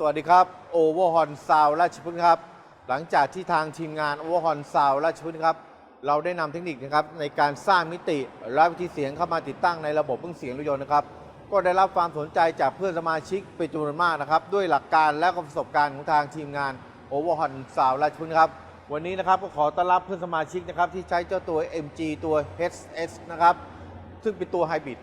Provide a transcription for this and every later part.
สวัสดีครับโอเวอร์ฮอนซาวราชพฤกษ์ครับ หลังจากที่ทางทีมงานโอเวอร์ฮอนซาวราชพฤกษ์ครับ เราได้นำเทคนิคนะครับในการสร้างมิติและวิธีเสียงเข้ามาติดตั้งในระบบเครื่องเสียงรถยนต์นะครับ ก็ได้รับความสนใจจากเพื่อนสมาชิกเป็นจำนวนมากนะครับ ด้วยหลักการและประสบการณ์ของทางทีมงานโอเวอร์ฮอนซาวราชพฤกษ์ครับ วันนี้นะครับก็ขอต้อนรับเพื่อนสมาชิกนะครับที่ใช้เจ้าตัว MG ตัว HS นะครับซึ่งเป็นตัวไฮบริด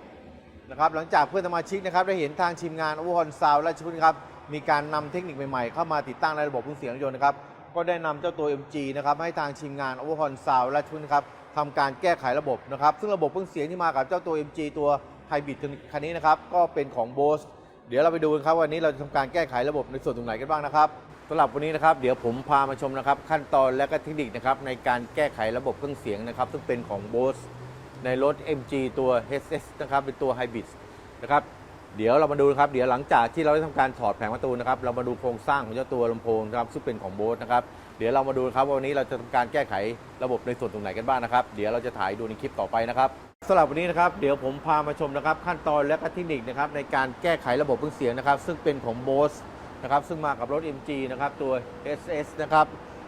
นะครับหลังจากเพื่อนสมาชิกนะครับได้เห็นทางทีมงานโอเวอร์ฮอนซาวและชุดครับ มีการนำเทคนิคใหม่ๆ เข้ามาติดตั้งในระบบเครื่องเสียงรถยนต์นะครับ ก็ได้นำเจ้าตัว MG นะครับให้ทางทีมงานอเวอร์ฮอนซาวและชุดครับทำการแก้ไขระบบนะครับ ซึ่งระบบเครื่องเสียงที่มากับเจ้าตัว MG ตัวไฮบริดคันนี้นะครับก็เป็นของ Bose เดี๋ยวเราไปดูกันครับวันนี้เราจะทำการแก้ไขระบบในส่วนตรงไหนกันบ้างนะครับสำหรับวันนี้นะครับเดี๋ยวผมพามาชมนะครับ ขั้นตอนและก็เทคนิคนะครับในการแก้ไขระบบเครื่องเสียงนะครับ ซึ่งเป็นของ Bose ในรถ MG ตัว HS นะครับเป็นตัว Hybrid นะครับ เดี๋ยวเรามาดูนะครับเดี๋ยวหลังจากที่เราได้ทำการถอดแผงประตูนะครับเรามาดูโครงสร้างของเจ้าตัวลำโพงนะครับซึ่งเป็นของโบสนะครับเดี๋ยวเรามาดูครับวันนี้เราจะทำการแก้ไขระบบในส่วนตรงไหนกันบ้างนะครับ เดี๋ยวเราจะถ่ายดูในคลิปต่อไปนะครับสำหรับวันนี้นะครับเดี๋ยวผมพามาชมนะครับขั้นตอนและก็เทคนิคนะครับในการแก้ไขระบบเครื่องเสียงนะครับ ซึ่งเป็นของโบสนะครับซึ่งมากับรถ MG นะครับตัว SS นะครับ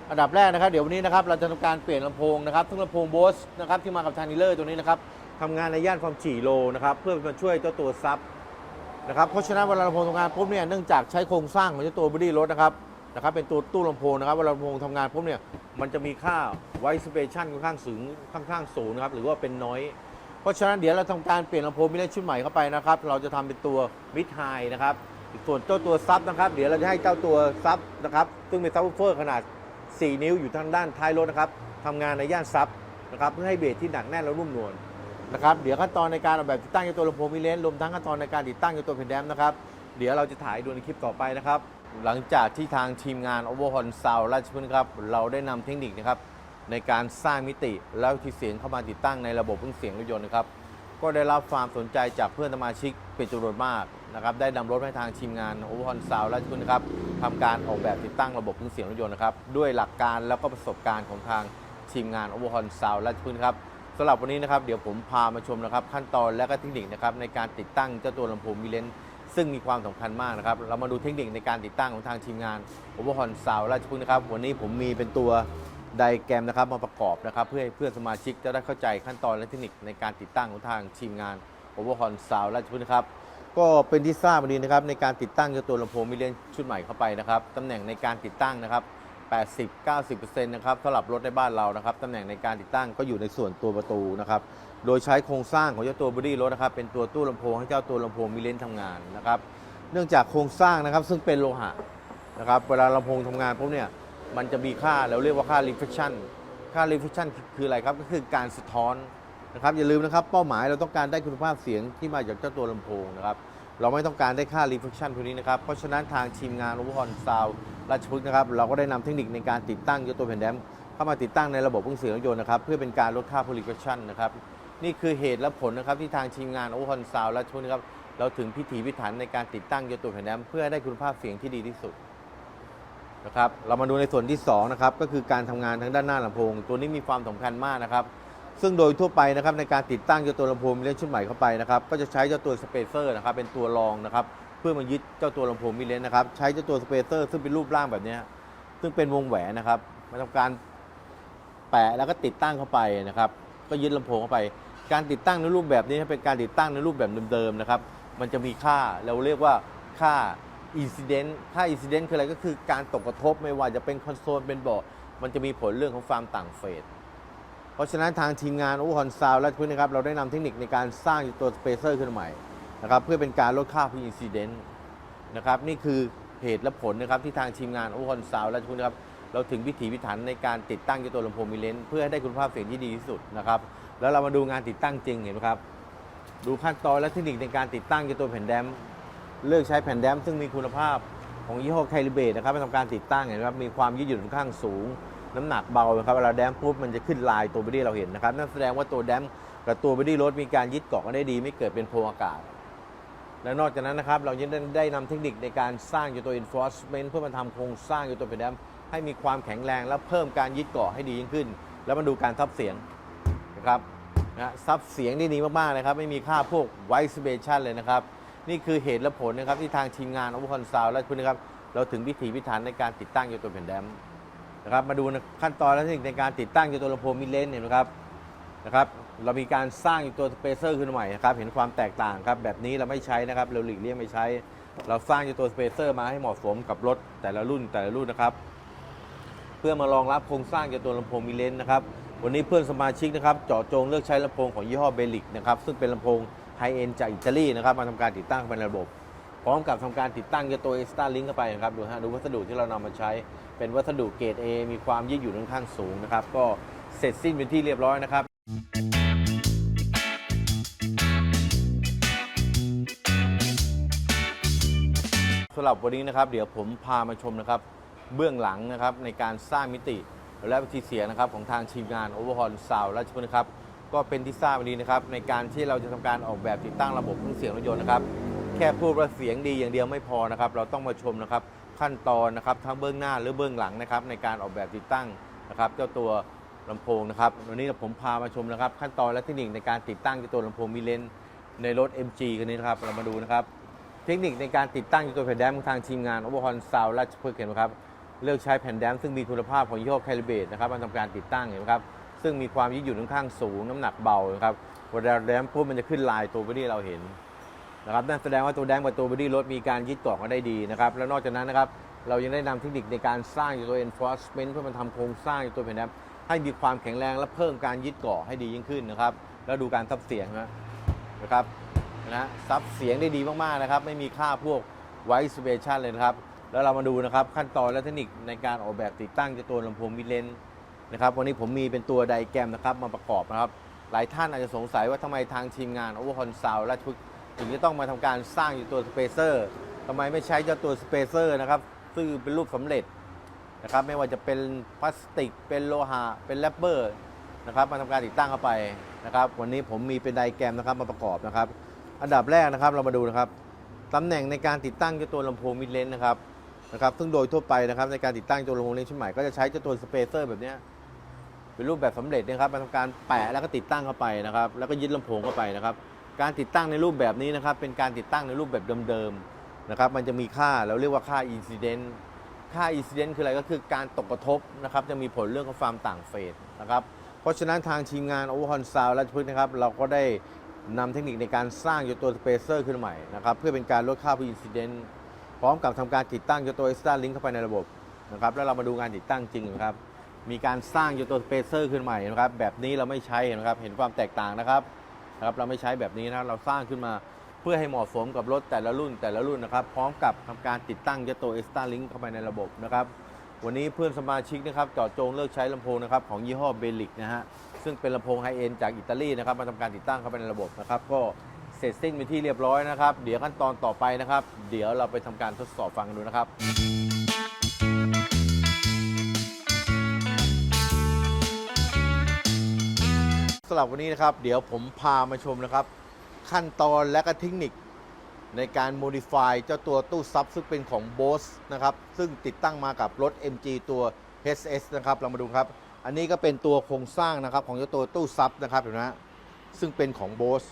อันดับแรกนะครับเดี๋ยววันนี้นะครับเราจะทำการเปลี่ยนลำโพงนะครับซึ่งลำโพงโบสนะครับที่มากับทานิเลอร์ตัวนี้นะครับทำงานในย่านความถี่โลนะครับเพื่อมาช่วยเจ้าตัวซับ นะครับเพราะฉะนั้นเวลาลำโพงทำงานปุ๊บเนี่ยเนื่องจากใช้โครงสร้างของเจ้าตัวบอดี้รถนะครับนะครับเป็นตัวตู้ลำโพงนะครับเวลาลำโพงทำงานปุ๊บเนี่ยมันจะมีค่าไวสเปชันค่อนข้างสูงค่อนข้างสูงนะครับหรือว่าเป็นน้อย เพราะฉะนั้นเดี๋ยวเราทำการเปลี่ยนลำโพงมิเลชุดใหม่เข้าไปนะครับเราจะทำเป็นตัวมิดไฮนะครับส่วนเจ้าตัวซับนะครับเดี๋ยวเราจะให้เจ้าตัวซับนะครับซึ่งเป็นซับวูฟเฟอร์ขนาด 4 นิ้วอยู่ทางด้านท้ายรถนะครับทำงานในย่านซับนะครับเพื่อให้เบสที่หนักแน่นและนุ่มนวล นะครับเดี๋ยวขั้นตอนในการออกแบบติดตั้งเจ้าตัวลำโพงมิเลนรวมทั้งขั้นตอนในการติดตั้งเจ้าตัวเพนแดมนะครับเดี๋ยวเราจะถ่ายดูในคลิปต่อไปนะครับหลังจากที่ทางทีมงาน Overhaul Sound ราชพฤกษ์ครับเราได้นำเทคนิคนะครับในการสร้างมิติแล้วที่เสียงเข้ามาติดตั้งในระบบเครื่องเสียงรถยนต์นะครับก็ได้รับความสนใจจากเพื่อนสมาชิกเป็นจำนวนมากนะครับได้นำรถให้ทางทีมงาน Overhaul Sound ราชพฤกษ์นะครับทำการออกแบบติดตั้งระบบเครื่องเสียงรถยนต์นะครับด้วยหลักการแล้วก็ประสบการณ์ของทางทีมงาน Overhaul Sound ราชพฤกษ์ครับ สำหรับวันนี้นะครับเดี๋ยวผมพามาชมนะครับขั้นตอนและก็เทคนิคนะครับในการติดตั้งเจ้าตัวลำโพงมิเลนซึ่งมีความสำคัญมากนะครับ เรามาดูเทคนิคในการติดตั้งของทางทีมงานโอเวอร์ฮอนซาวราชพฤกษ์นะครับ วันนี้ผมมีเป็นตัวไดแกรมนะครับมาประกอบนะครับ เพื่อให้เพื่อนสมาชิกจะได้เข้าใจขั้นตอนและเทคนิคในการติดตั้งของทางทีมงานโอเวอร์ฮอนซาวราชพฤกษ์นะครับก็เป็นที่ทราบดีนะครับในการติดตั้งเจ้าตัวลำโพงมิเลนชุดใหม่เข้าไปนะครับตำแหน่งในการติดตั้งนะครับ 80-90%นะครับสำหรับรถในบ้านเรานะครับตำแหน่งในการติดตั้งก็อยู่ในส่วนตัวประตูนะครับโดยใช้โครงสร้างของเจ้าตัวบอดี้รถนะครับเป็นตัวตู้ลำโพงให้เจ้าตัวลำโพงมีเลนส์ทำงานนะครับเนื่องจากโครงสร้างนะครับซึ่งเป็นโลหะนะครับเวลาลำโพงทำงานปุ๊บเนี่ยมันจะมีค่าเราเรียกว่าค่า reflection ค่า reflection คืออะไรครับก็คือการสะท้อนนะครับอย่าลืมนะครับเป้าหมายเราต้องการได้คุณภาพเสียงที่มาจากเจ้าตัวลำโพงนะครับ เราไม่ต้องการได้ค่า reflection ตัวนี้นะครับ เพราะฉะนั้นทางทีมงานโอเวอร์ฮอนซาวราชพฤกษ์นะครับ เราก็ได้นำเทคนิคในการติดตั้งเจตัวแผ่นแดมเข้ามาติดตั้งในระบบเครื่องเสียงรถยนต์นะครับ เพื่อเป็นการลดค่า reflection นะครับ นี่คือเหตุและผลนะครับที่ทางทีมงานโอเวอร์ฮอนซาวราชพฤกษ์นะครับ เราถึงพิถีพิถันในการติดตั้งเจตัวแผ่นแดมเพื่อได้คุณภาพเสียงที่ดีที่สุดนะครับ เรามาดูในส่วนที่2นะครับ ก็คือการทำงานทางด้านหน้าลำโพง ตัวนี้มีความสำคัญมากนะครับ ซึ่งโดยทั่วไปนะครับในการติดตั้งเจ้าตัวลำโพงมิเลนชุดใหม่เข้าไปนะครับก็จะใช้เจ้าตัวสเปเซอร์นะครับเป็นตัวรองนะครับเพื่อมายึดเจ้าตัวลำโพงมิเลนนะครับใช้เจ้าตัวสเปเซอร์ซึ่งเป็นรูปร่างแบบนี้ซึ่งเป็นวงแหวนนะครับมาทำการแปะแล้วก็ติดตั้งเข้าไปนะครับก็ยึดลำโพงเข้าไป การติดตั้งในรูปแบบนี้เป็นการติดตั้งในรูปแบบเดิมๆนะครับมันจะมีค่าเราเรียกว่าค่า incident ค่า incident คืออะไรก็คือการตกกระทบไม่ว่าจะเป็นคอนโซลเป็นเบาะมันจะมีผลเรื่องของความต่างเฟส เพราะฉะนั้นทางทีมงานโอฮอนซาวและพื้นนะครับเราได้นำเทคนิคในการสร้างตัวสเปเซอร์ขึ้นใหม่นะครับเพื่อเป็นการลดค่าพิอินซิเดนต์นะครับนี่คือเหตุและผลนะครับที่ทางทีมงานโอฮอนซาวและพื้นนะครับเราถึงพิถีพิถันในการติดตั้งตัวลำโพงมิเลนเพื่อให้ได้คุณภาพเสียงที่ดีที่สุดนะครับแล้วเรามาดูงานติดตั้งจริงเห็นไหมครับดูขั้นตอนและเทคนิคในการติดตั้งตัวแผ่นแดมเลือกใช้แผ่นแดมซึ่งมีคุณภาพของยี่ห้อไคลิเบตนะครับไปทำการติดตั้งเห็นไหมครับมีความยืดหยุ่นค่อนข้างสูง น้ำหนักเบานะครับเวลาแดมปุ๊บมันจะขึ้นลายตัวบอดี้เราเห็นนะครับนั่นแสดงว่าตัวแดมกับตัวบอดี้รถมีการยึดเกาะกันได้ดี ไม่เกิดเป็นโพรงอากาศ และนอกจากนั้นนะครับเรายังได้ได้นำเทคนิคในการสร้างอยู่ตัว enforcement เพื่อมาทำโครงสร้างอยู่ตัวแผ่นแดมให้มีความแข็งแรงและเพิ่มการยึดเกาะให้ดียิ่งขึ้น แล้วมาดูการทับเสียงนะครับนะซับเสียงได้ดีมากๆนะครับ ไม่มีค่าพวก vibration เลยนะครับ นี่คือเหตุและผลนะครับที่ทางทีมงาน o อ e r c o n s o u n d และคุณนะครับ เราถึงพิถีพิถันในการติดตั้งเจ้าตัวแผ่นแดม นะครับมาดูขั้นตอนและเทคนิคในการติดตั้งเจตัวลำโพงมิดเลนเห็นไหมครับนะครับเรามีการสร้างตัวสเปเซอร์ขึ้นใหม่นะครับเห็นความแตกต่างครับแบบนี้เราไม่ใช้นะครับเราหลีกเลี่ยงไม่ใช้ เราสร้างเจตัวสเปเซอร์มาให้เหมาะสมกับรถแต่ละรุ่นแต่ละรุ่นนะครับ เพื่อมารองรับโครงสร้างจตัวลำโพงมิเลนนะครับวันนี้เพื่อนสมาชิกนะครับเจาะจงเลือกใช้ลำโพงของยี่ห้อเบลิกนะครับซึ่งเป็นลำโพงไฮเอ็นจากอิตาลีนะครับมาทำการติดตั้งเป็นระบบ พร้อมกับทำการติดตั้งจาตัวเอสตาลิงเข้าไปนะครับดูฮะดูวัสดุที่เรานำมาใช้เป็นวัสดุเกรด A มีความยืดหยุ่นค่อนข้างสูงนะครับ ก็เสร็จสิ้นเป็นที่เรียบร้อยนะครับสำหรับวันนี้นะครับเดี๋ยวผมพามาชมนะครับ เบื้องหลังนะครับในการสร้างมิติและวิธีเสียนะครับของทางทีมงาน Overhaul Sound ราชพฤกษ์นะครับก็เป็นที่ทราบวันนี้นะครับในการที่เราจะทำการออกแบบติดตั้งระบบเครื่องเสียงรถยนต์นะครับ แค่พูดว่าเสียงดีอย่างเดียวไม่พอนะครับ เราต้องมาชมนะครับขั้นตอนนะครับทั้งเบื้องหน้าหรือเบื้องหลังนะครับ ในการออกแบบติดตั้งนะครับ เจ้าตัวลำโพงนะครับวันนี้ผมพามาชมนะครับ ขั้นตอนและเทคนิคในการติดตั้งเจ้าตัวลำโพงมิเลนในรถ MG คันนี้นะครับเรามาดูนะครับ เทคนิคในการติดตั้งตัวแผ่นแดมของทางทีมงาน Overhaul Sound ราชพฤกษ์เห็นไหมครับเลือกใช้แผ่นแดมซึ่งมีคุณภาพของยี่ห้อแคลิเบตนะครับมาทำการติดตั้งเห็นไหมครับซึ่งมีความยืดหยุ่นค่อนข้างสูง น้ำหนักเบานะครับเวลาแดมปุ๊บมันจะขึ้นลายตัวบอดี้เราเห็น นะครับนั่นแสดงว่าตัวแดมกับตัวบอดี้รถมีการยึดเกาะกันได้ดีนะครับแล้วนอกจากนั้นนะครับเรายังได้นำเทคนิคในการสร้างตัว enforcement เพื่อมาทำโครงสร้างตัวแผ่นแดมให้มีความแข็งแรงและเพิ่มการยึดเกาะให้ดียิ่งขึ้นนะครับ แล้วดูการซับเสียงนะนะครับนะฮะซับเสียงได้ดีมากๆนะครับ ไม่มีค่าพวกไว s ์ a เ i ชันเลยนะครับ แล้วเรามาดูนะครับขั้นตอนและเทคนิคในการออกแบบติดตั้งตัวลำโพงมิเลนนะครับ วันนี้ผมมีเป็นตัวไดแกรมนะครับมาประกอบนะครับ หลายท่านอาจจะสงสัยว่าทำไมทางทีมงาน Overhaul Sound และทุก ถึงจะต้องมาทำการสร้างอยู่ตัวสเปเซอร์ทำไมไม่ใช้เจ้าตัวสเปเซอร์นะครับ ซึ่งเป็นรูปสำเร็จนะครับ ไม่ว่าจะเป็นพลาสติก เป็นโลหะ เป็นแรปเปอร์นะครับ มาทำการติดตั้งเข้าไปนะครับ วันนี้ผมมีเป็นไดแกรมนะครับมาประกอบนะครับ อันดับแรกนะครับเรามาดูนะครับตำแหน่งในการติดตั้งเจ้าตัวลำโพงมิดเลนนะครับนะครับ ซึ่งโดยทั่วไปนะครับในการติดตั้งตัวลำโพงเลนชิ้นใหม่ก็จะใช้เจ้าตัวสเปเซอร์แบบเนี้ยเป็นรูปแบบสำเร็จนะครับมาทำการแปะแล้วก็ติดตั้งเข้าไปนะครับ แล้วก็ยึดลำโพงเข้าไปนะครับ การติดตั้งในรูปแบบนี้นะครับ เป็นการติดตั้งในรูปแบบเดิมๆนะครับ มันจะมีค่าเราเรียกว่าค่าอินซิเดนต์ค่าอินซิเดนต์คืออะไรก็คือการตกกระทบนะครับ จะมีผลเรื่องของความต่างเฟสนะครับ เพราะฉะนั้นทางทีมงาน Overhaul Sound ราชพฤกนะครับ เราก็ได้นำเทคนิคในการสร้างยตัวสเปเซอร์ขึ้นใหม่นะครับ เพื่อเป็นการลดค่าพอินซิเดนต์พร้อมกับทำการติดตั้งยตัว Extra Link เข้าไปในระบบนะครับ แล้วเรามาดูงานติดตั้งจริงนะครับ มีการสร้างยตัวสเปเซอร์ขึ้นใหม่นะครับ แบบนี้เราไม่ใช้นะครับ เห็นความแตกต่างนะครับ นะครับเราไม่ใช้แบบนี้นะเราสร้างขึ้นมาเพื่อให้เหมาะสมกับรถแต่ละรุ่นแต่ละรุ่นนะครับ พร้อมกับทำการติดตั้งตัว Extra Link เข้าไปในระบบนะครับวันนี้เพื่อนสมาชิกนะครับจาะจงเลือกใช้ลำโพงนะครับของยี่ห้อเบลิกนะฮะซึ่งเป็นลำโพงไฮเอ็นจากอิตาลีนะครับมาทำการติดตั้งเข้าไปในระบบนะครับก็เสร็จสิ้นเป็นที่เรียบร้อยนะครับ เดี๋ยวขั้นตอนต่อไปนะครับ เดี๋ยวเราไปทำการทดสอบฟังกันดูนะครับ หรับวันนี้นะครับ เดี๋ยวผมพามาชมนะครับ ขั้นตอนและก็เทคนิค ในการ modify เจ้าตัวตู้ซับซึ่งเป็นของ Bose นะครับ ซึ่งติดตั้งมากับรถ MG ตัว HS นะครับ เรามาดูครับ อันนี้ก็เป็นตัวโครงสร้างนะครับของเจ้าตัวตู้ซับนะครับเห็นไหมฮะซึ่งเป็นของ Bose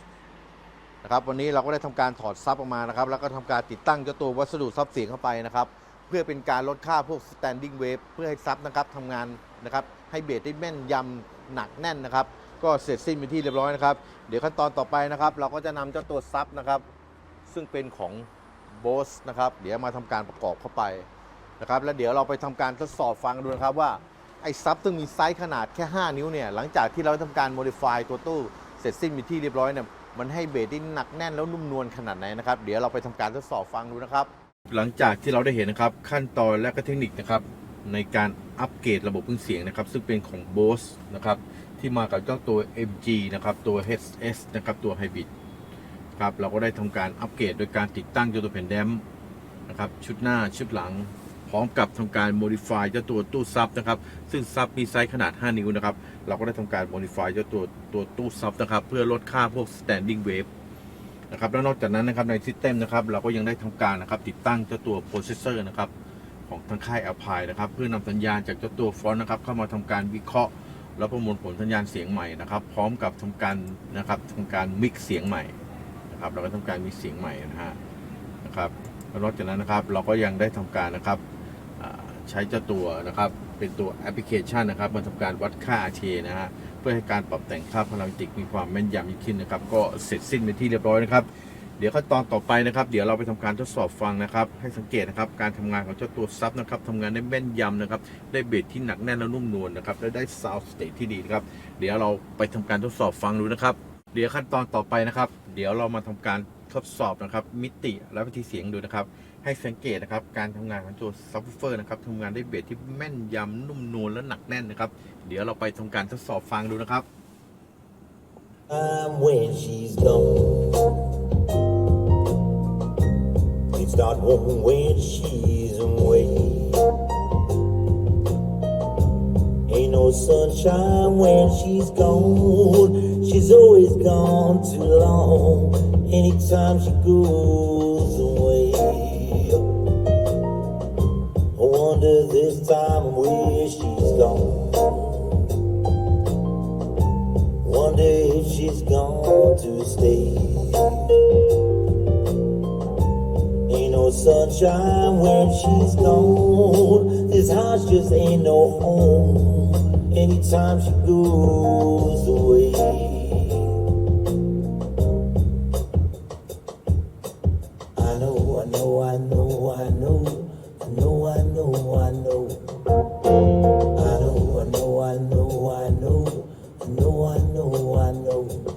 นะครับวันนี้เราก็ได้ทำการถอดซับออกมานะครับ แล้วก็ทำการติดตั้งเจ้าตัววัสดุซับเสียงเข้าไปนะครับ เพื่อเป็นการลดค่าพวก standing wave เพื่อให้ซับนะครับทำงานนะครับให้เบสได้แม่นยำหนักแน่นนะครับ ก็เสร็จสิ้นเป็นที่เรียบร้อยนะครับ เดี๋ยวขั้นตอนต่อไปนะครับ เราก็จะนำเจ้าตัวซับนะครับ ซึ่งเป็นของ Bose นะครับ เดี๋ยวมาทำการประกอบเข้าไปนะครับ แล้วเดี๋ยวเราไปทำการทดสอบฟังดูนะครับว่าไอ้ซับซึ่งมีไซส์ขนาดแค่ 5 นิ้วเนี่ยหลังจากที่เราทำการ modify ตัวตู้เสร็จสิ้นเป็นที่เรียบร้อยเนี่ยมันให้เบสที่หนักแน่นแล้วนุ่มนวลขนาดไหนนะครับ เดี๋ยวเราไปทำการทดสอบฟังดูนะครับ หลังจากที่เราได้เห็นนะครับขั้นตอนและก็เทคนิคนะครับในการอัปเกรดระบบเครื่องเสียงนะครับ ซึ่งเป็นของ Bose นะครับ ที่มากับเจ้าตัว MG นะครับตัว HS นะครับตัว Hybrid ครับเราก็ได้ทำการอัปเกรดโดยการติดตั้งเจ้าตัวแผ่นแดมนะครับชุดหน้าชุดหลัง พร้อมกับทำการ modify เจ้าตัวตู้ซับนะครับซึ่งซับมีไซส์ขนาด 5 นิ้วนะครับเราก็ได้ทำการ modify เจ้าตัวตัวตู้ซับนะครับเพื่อลดค่าพวก standing wave นะครับแล้วนอกจากนั้นนะครับในซิสเต็มนะครับเราก็ยังได้ทำการนะครับติดตั้งเจ้าตัวโปรเซสเซอร์นะครับของทางค่าย Alpine นะครับ เพื่อนำสัญญาณจากเจ้าตัวฟอนต์นะครับเข้ามาทำการวิเคราะห์ แล้วประมวลผลสัญญาณเสียงใหม่นะครับ พร้อมกับทำการนะครับทำการมิกเสียงใหม่นะครับเราก็ทำการมิกเสียงใหม่นะฮะนะครับแล้วนอกจากนั้นนะครับเราก็ยังได้ทำการนะครับใช้เจ้าตัวนะครับเป็นตัวแอปพลิเคชันนะครับมาทำการวัดค่า RTA นะฮะเพื่อให้การปรับแต่งค่าพารามิติกมีความแม่นยำยิ่งขึ้นนะครับ ก็เสร็จสิ้นเป็นที่เรียบร้อยนะครับ เดี๋ยวขั้นตอนต่อไปนะครับ เดี๋ยวเราไปทำการทดสอบฟังนะครับ ให้สังเกตนะครับ การทำงานของเจ้าตัวซับนะครับทำงานได้แม่นยำนะครับ ได้เบสที่หนักแน่นและนุ่มนวลนะครับ และได้ซาวด์สเตทที่ดีนะครับ เดี๋ยวเราไปทำการทดสอบฟังดูนะครับ เดี๋ยวขั้นตอนต่อไปนะครับ เดี๋ยวเรามาทำการทดสอบนะครับ มิติและวิธีเสียงดูนะครับ ให้สังเกตนะครับ การทำงานของตัวซับวูเฟอร์นะครับทำงานได้เบสที่แม่นยำนุ่มนวลและหนักแน่นนะครับ เดี๋ยวเราไปทำการทดสอบฟังดูนะครับ I'm when she's gone. It's not warm when she's away. Ain't no sunshine when she's gone. She's always gone too long. Anytime she goes away. I wonder this time where she's gone. Wonder if she's gone to stay. Sunshine when she's gone. This house just ain't no home. Anytime she goes away. I know, I know, I know, I know, I know, I know, I know. I know, I know, I know, I know, I know, I know, I know.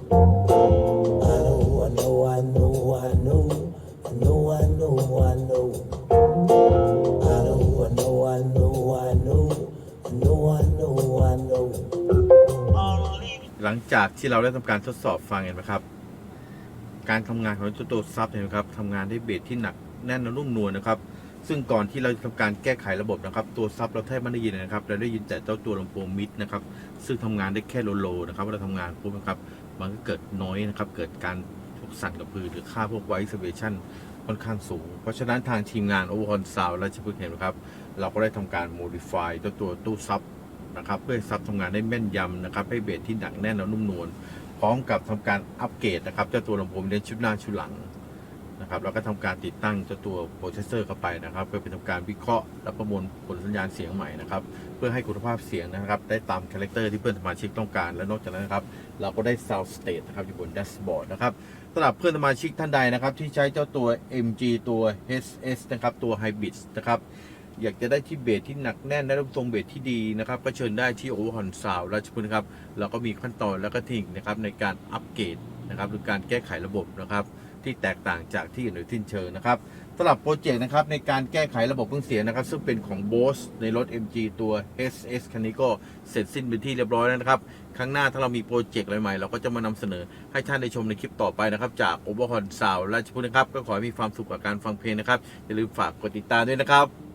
จากที่เราได้ทำการทดสอบฟังเห็นไหมครับ การทำงานของเจ้าตัวซับเห็นไหมครับทำงานได้เบสที่หนักแน่นและนุ่มนวลนะครับ ซึ่งก่อนที่เราจะทำการแก้ไขระบบนะครับ ตัวซับเราแทบไม่ได้ยินนะครับ เราได้ยินแต่เจ้าตัวลำโพงมิดนะครับ ซึ่งทำงานได้แค่โลโลนะครับเวลาทำงานปุ๊บนะครับ มันก็เกิดน้อยนะครับ เกิดการพวกสั่นกับพือหรือค่าพวกไวซ์เวชั่นค่อนข้างสูง เพราะฉะนั้นทางทีมงานโอเวอร์ฮอนซาวและชิพึกเห็นไหมครับ เราก็ได้ทำการโมดิฟายเจ้าตัวตู้ซับ นะครับ เพื่อซับทำงานได้แม่นยำนะครับ ให้เบสที่หนักแน่นและนุ่มนวลพร้อมกับทำการอัปเกรดนะครับเจ้าตัวลำโพงเล่นชุดหน้าชุดหลังนะครับแล้วก็ทำการติดตั้งเจ้าตัวโปรเซสเซอร์เข้าไปนะครับ เพื่อเป็นทำการวิเคราะห์และประมวลผลสัญญาณเสียงใหม่นะครับ เพื่อให้คุณภาพเสียงนะครับ ได้ตามคาแรคเตอร์ที่เพื่อนสมาชิกต้องการ และนอกจากนั้นนะครับ เราก็ได้ Sound State นะครับอยู่บนแดชบอร์ดนะครับสำหรับเพื่อนสมาชิกท่านใดนะครับ ที่ใช้เจ้าตัว MG ตัว HS นะครับตัว Hybrid นะครับ อยากจะได้ที่เบสที่หนักแน่นและรูปทรงเบสที่ดีนะครับ ก็เชิญได้ที่โอเวอร์ฮอนซาวราชพฤกษ์นครับเราก็มีขั้นตอนและก็ทคนิคนะครับในการอัปเกรดนะครับหรือการแก้ไขระบบนะครับ ที่แตกต่างจากที่อื่นหรือที่เชิญนะครับสำหรับโปรเจกต์นะครับในการแก้ไขระบบเครื่องเสียงนะครับ ซึ่งเป็นของ Bose ในรถ MG ตัว SS คันนี้ก็เสร็จสิ้นเป็นที่เรียบร้อยแล้วนะครับครั้งหน้าถ้าเรามีโปรเจกต์อะไรใหม่เราก็จะมานำเสนอให้ท่านได้ชมในคลิปต่อไปนะครับ จาก Overhorn Sound ราชพฤกษ์นะครับ ก็ขอให้มีความสุขกับการฟังเพลงนะครับ อย่าลืมฝากกดติดตามด้วยนะครับ